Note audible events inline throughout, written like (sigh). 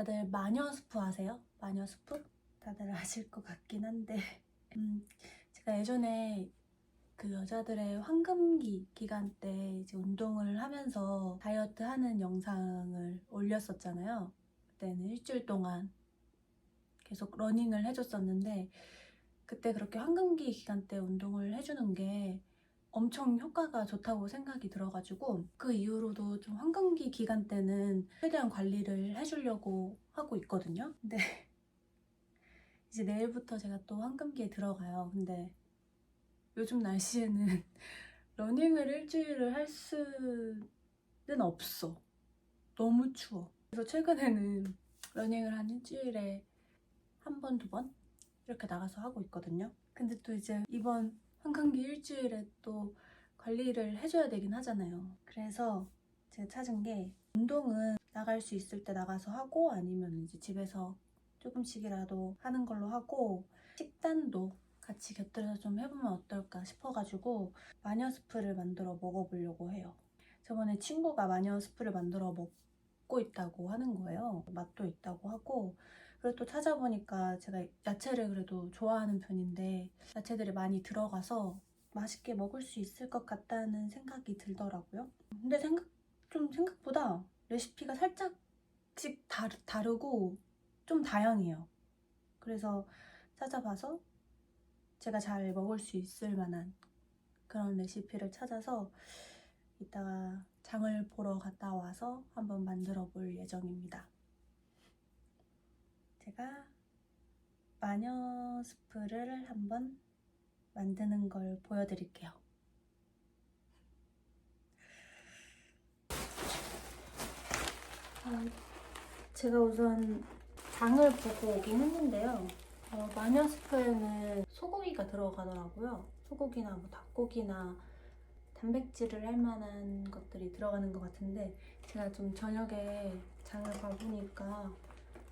다들 마녀 스프 아세요? 마녀 스프? 다들 (laughs) 아실 것 같긴 한데 음, 제가 예전에 그 여자들의 황금기 기간 때 이제 운동을 하면서 다이어트 하는 영상을 올렸었잖아요. 그때는 일주일 동안 계속 러닝을 해줬었는데 그때 그렇게 황금기 기간 때 운동을 해주는 게 엄청 효과가 좋다고 생각이 들어가지고 그 이후로도 좀 황금기 기간 때는 최대한 관리를 해주려고 하고 있거든요. 근데 (laughs) 이제 내일부터 제가 또 황금기에 들어가요. 근데 요즘 날씨에는 (laughs) 러닝을 일주일을 할 수는 없어. 너무 추워. 그래서 최근에는 러닝을 한 일주일에 한 번, 두 번? 이렇게 나가서 하고 있거든요. 근데 또 이제 이번 한강기 일주일에 또 관리를 해줘야 되긴 하잖아요. 그래서 제가 찾은 게 운동은 나갈 수 있을 때 나가서 하고 아니면 이제 집에서 조금씩이라도 하는 걸로 하고 식단도 같이 곁들여서 좀 해보면 어떨까 싶어가지고 마녀 스프를 만들어 먹어보려고 해요. 저번에 친구가 마녀 스프를 만들어 먹고 있다고 하는 거예요. 맛도 있다고 하고 그리고 또 찾아보니까 제가 야채를 그래도 좋아하는 편인데 야채들이 많이 들어가서 맛있게 먹을 수 있을 것 같다는 생각이 들더라고요. 근데 생각 좀 생각보다 레시피가 살짝씩 다르, 다르고 좀 다양해요. 그래서 찾아봐서 제가 잘 먹을 수 있을 만한 그런 레시피를 찾아서 이따가 장을 보러 갔다 와서 한번 만들어 볼 예정입니다. 제가 마녀 스프를 한번 만드는 걸 보여드릴게요. 아, 제가 우선 장을 보고 오긴 했는데요. 어, 마녀 스프에는 소고기가 들어가더라고요. 소고기나 뭐 닭고기나 단백질을 할 만한 것들이 들어가는 것 같은데 제가 좀 저녁에 장을 봐보니까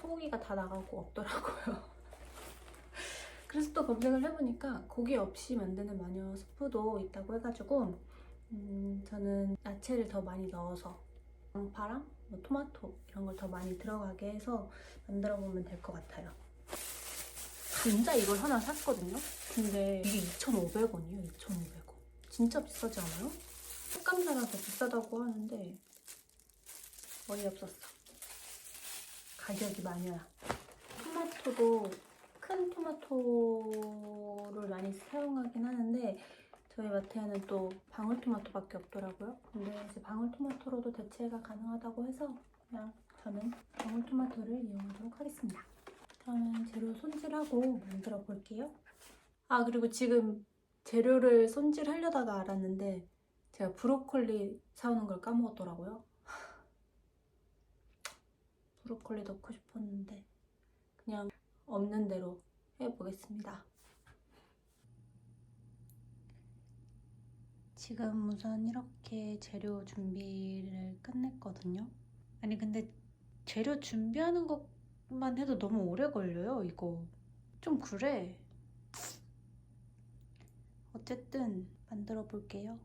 소고기가 다 나가고 없더라고요. (laughs) 그래서 또 검색을 해보니까 고기 없이 만드는 마녀 스프도 있다고 해가지고 음, 저는 야채를 더 많이 넣어서 양파랑 뭐 토마토 이런 걸 더 많이 들어가게 해서 만들어 보면 될 것 같아요. 진짜 이걸 하나 샀거든요. 근데 이게 2,500원이에요. 2,500원. 진짜 비싸지 않아요? 색감사라서 비싸다고 하는데 어이없었어. 가격이 마녀야. 토마토도 큰 토마토를 많이 사용하긴 하는데 저희 마트에는 또 방울토마토밖에 없더라고요. 근데 이제 방울토마토로도 대체가 가능하다고 해서 그냥 저는 방울토마토를 이용하도록 하겠습니다. 그러면 재료 손질하고 만들어 볼게요. 아 그리고 지금 재료를 손질하려다가 알았는데 제가 브로콜리 사오는 걸 까먹었더라고요. 브로콜리 넣고 싶었는데 그냥 없는 대로 해보겠습니다. 지금 우선 이렇게 재료 준비를 끝냈거든요. 아니 근데 재료 준비하는 것만 해도 너무 오래 걸려요 이거. 좀 그래. 어쨌든 만들어 볼게요.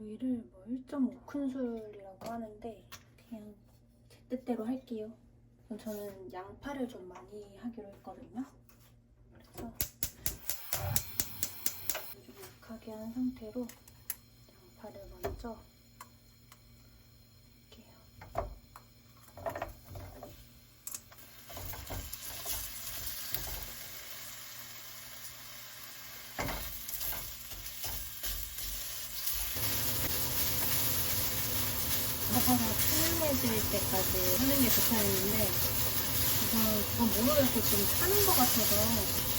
오이를 뭐 1.5큰술이라고 하는데 그냥 제 뜻대로 할게요. 저는 양파를 좀 많이 하기로 했거든요. 그래서 좀 약하게 한 상태로 양파를 먼저 가사가 투명해질 때까지 하는 게 좋다 했는데 우선 그건 모르겠어 좀 타는 것 같아서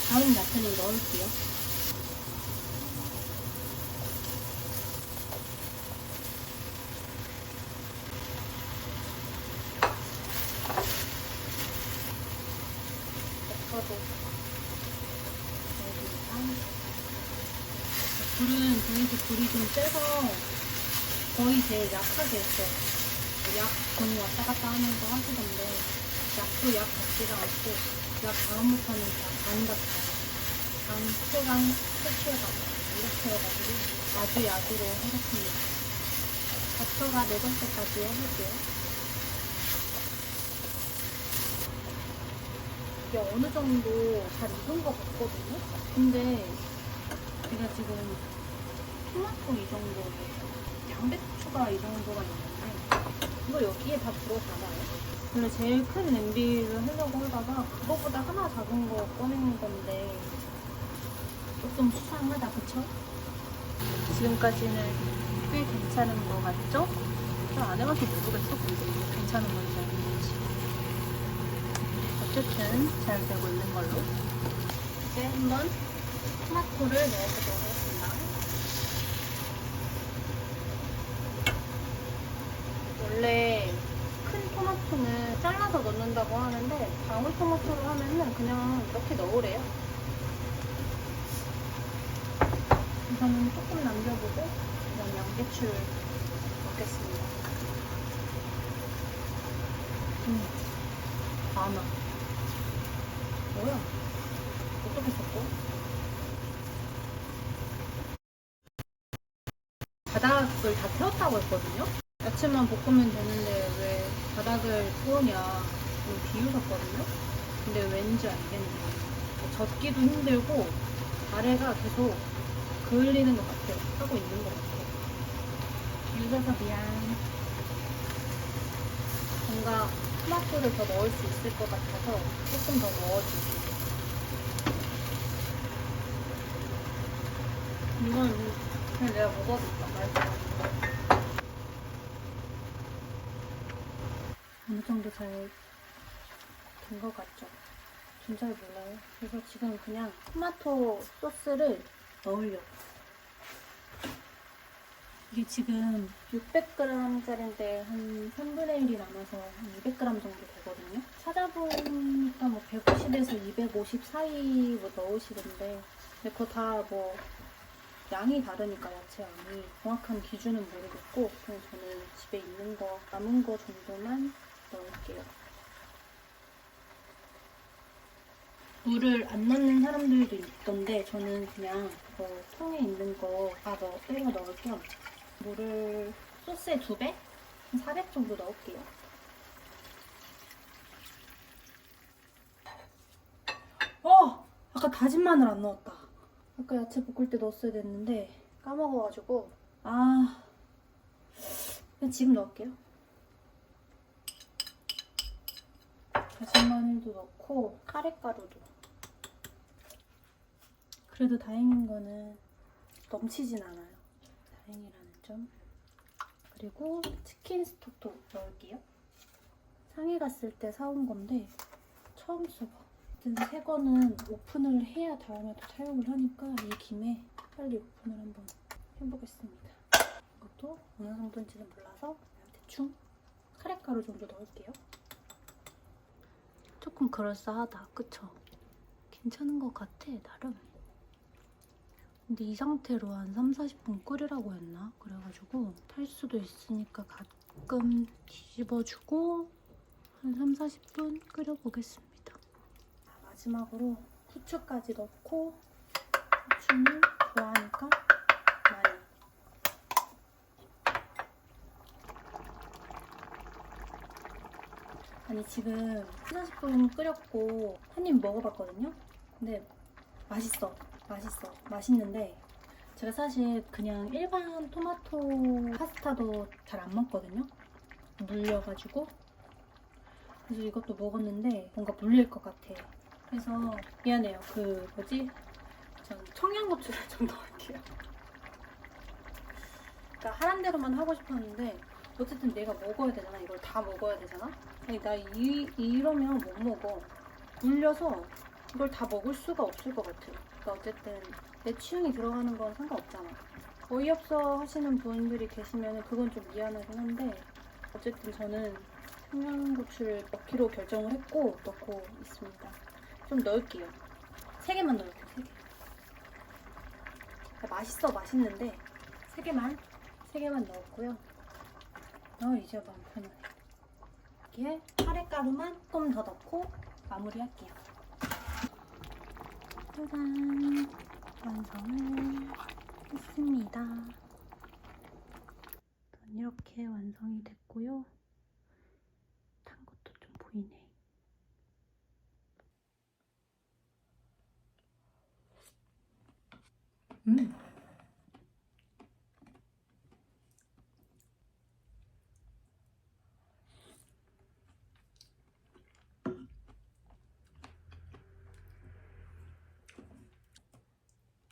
다음 야채를 넣을게요. 불은 저희도 불이 좀 세서 거의 제일 약하게 했어요. 약 종류 왔다 갔다 하면서 하시던데 약도 약 그 같지가 않고 약 다음부터는 간 같다 간, 폐간, 폐출간 이렇게 해가지고 아주 약으로 해봤습니다. 닥터가 네 번째까지 해볼게요. 이게 어느 정도 잘 익은 것 같거든요? 근데 제가 지금 토마토 이 정도, 양배추가 이 정도가 있는 이거 여기에 다 들어가나요? 원래 제일 큰 냄비를 하려고 하다가 그거보다 하나 작은 거 꺼내는 건데 조금 수상하다, 그쵸? 지금까지는 꽤 괜찮은 거 같죠? 잘안 해봐서 모르겠어, 근데 괜찮은 건지 아닌지. 어쨌든 잘 되고 있는 걸로. 이제 한번 토마토를 넣어보도록 하겠습니다. 원래 큰 토마토는 잘라서 넣는다고 하는데 방울 토마토로 하면은 그냥 이렇게 넣으래요. 우선은 조금 남겨보고 그다음 양배추를 넣겠습니다. 음, 많아. 뭐야? 어떻게 섞어? 바닥을 다 태웠다고 했거든요? 야채만 볶으면 되는데 왜 바닥을 태우냐 좀 비웃었거든요? 근데 왠지 알겠네. 젓기도 힘들고 아래가 계속 그을리는 것 같아요. 하고 있는 것 같아요. 비웃어서 미안. 뭔가 토마토를 더 넣을 수 있을 것 같아서 조금 더 넣어줄게요. 이건 그냥 내가 먹어볼까 말까. 어느 정도 잘 된 것 같죠? 전 잘 몰라요. 그래서 지금 그냥 토마토 소스를 넣으려고. 이게 지금 600g짜리인데 한 3분의 1이 남아서 한 200g 정도 되거든요. 찾아보니까 뭐 150에서 250 사이 뭐 넣으시던데 근데 그거 다 뭐 양이 다르니까 야채 양이 정확한 기준은 모르겠고 그냥 저는 집에 있는 거 남은 거 정도만 넣을게요. 물을 안 넣는 사람들도 있던데 저는 그냥 그 통에 있는 거다 넣어 빼서 넣을 겸 물을 소스의 두 배? 한 400 정도 넣을게요. 어! 아까 다진 마늘 안 넣었다. 아까 야채 볶을 때 넣었어야 됐는데 까먹어가지고 아 그냥 지금 넣을게요. 다진 마늘도 넣고 카레가루도 그래도 다행인 거는 넘치진 않아요. 다행이라는 점. 그리고 치킨 스톡도 넣을게요. 상해 갔을 때 사온 건데 처음 써봐. 어쨌든 새 거는 오픈을 해야 다음에 또 사용을 하니까 이 김에 빨리 오픈을 한번 해보겠습니다. 이것도 어느 정도인지는 몰라서 대충 카레가루 정도 넣을게요. 조금 그럴싸하다, 그쵸? 괜찮은 것 같아, 나름. 근데 이 상태로 한 3, 40분 끓이라고 했나? 그래가지고 탈 수도 있으니까 가끔 뒤집어주고 한 3, 40분 끓여보겠습니다. 마지막으로 후추까지 넣고 후추는 좋아하니까 많이 아니 지금 40분 끓였고 한 입 먹어봤거든요? 근데 맛있어. 맛있어. 맛있는데 제가 사실 그냥 일반 토마토 파스타도 잘 안 먹거든요? 물려가지고. 그래서 이것도 먹었는데 뭔가 물릴 것 같아. 그래서 미안해요. 그 뭐지? 전 청양고추를 (laughs) 좀 넣을게요. 그러니까 하란 대로만 하고 싶었는데 어쨌든 내가 먹어야 되잖아. 이걸 다 먹어야 되잖아. 아니 나 이, 이러면 못 먹어. 물려서 이걸 다 먹을 수가 없을 것 같아. 그러니까 어쨌든 내 취향이 들어가는 건 상관없잖아. 어이없어 하시는 분들이 계시면 그건 좀 미안하긴 한데 어쨌든 저는 청양고추를 넣기로 결정을 했고 넣고 있습니다. 좀 넣을게요. 세 개만 넣을게요. 세 개. 아, 맛있어 맛있는데 세 개만 세 개만 넣었고요. 어, 이제 마음 편하네. 여기에 카레가루만 조금 더 넣고 마무리할게요. 짜잔! 완성을 했습니다. 이렇게 완성이 됐고요. 탄 것도 좀 보이네. 음!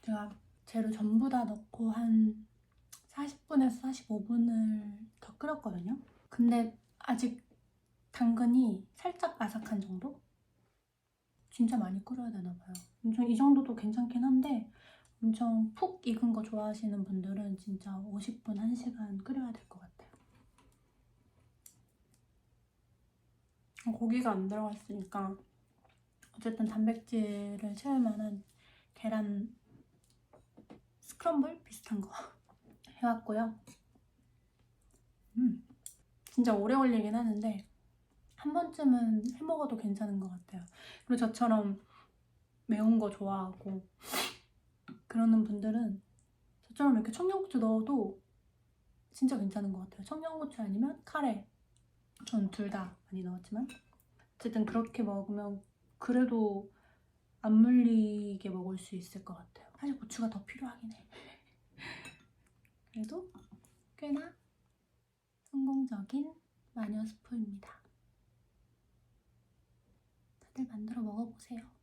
제가 재료 전부 다 넣고 한 40분에서 45분을 더 끓였거든요. 근데 아직 당근이 살짝 아삭한 정도? 진짜 많이 끓여야 되나 봐요. 엄청 이 정도도 괜찮긴 한데 엄청 푹 익은 거 좋아하시는 분들은 진짜 50분, 1시간 끓여야 될 것 같아요. 고기가 안 들어갔으니까 어쨌든 단백질을 채울 만한 계란 스크럼블 비슷한 거 (laughs) 해왔고요. 음, 진짜 오래 걸리긴 하는데 한 번쯤은 해 먹어도 괜찮은 것 같아요. 그리고 저처럼 매운 거 좋아하고 (laughs) 그러는 분들은 저처럼 이렇게 청양고추 넣어도 진짜 괜찮은 것 같아요. 청양고추 아니면 카레. 전 둘 다 많이 넣었지만 어쨌든 그렇게 먹으면 그래도 안 물리게 먹을 수 있을 것 같아요. 사실 고추가 더 필요하긴 해. (laughs) 그래도 꽤나 성공적인 마녀 스프입니다. 다들 만들어 먹어보세요.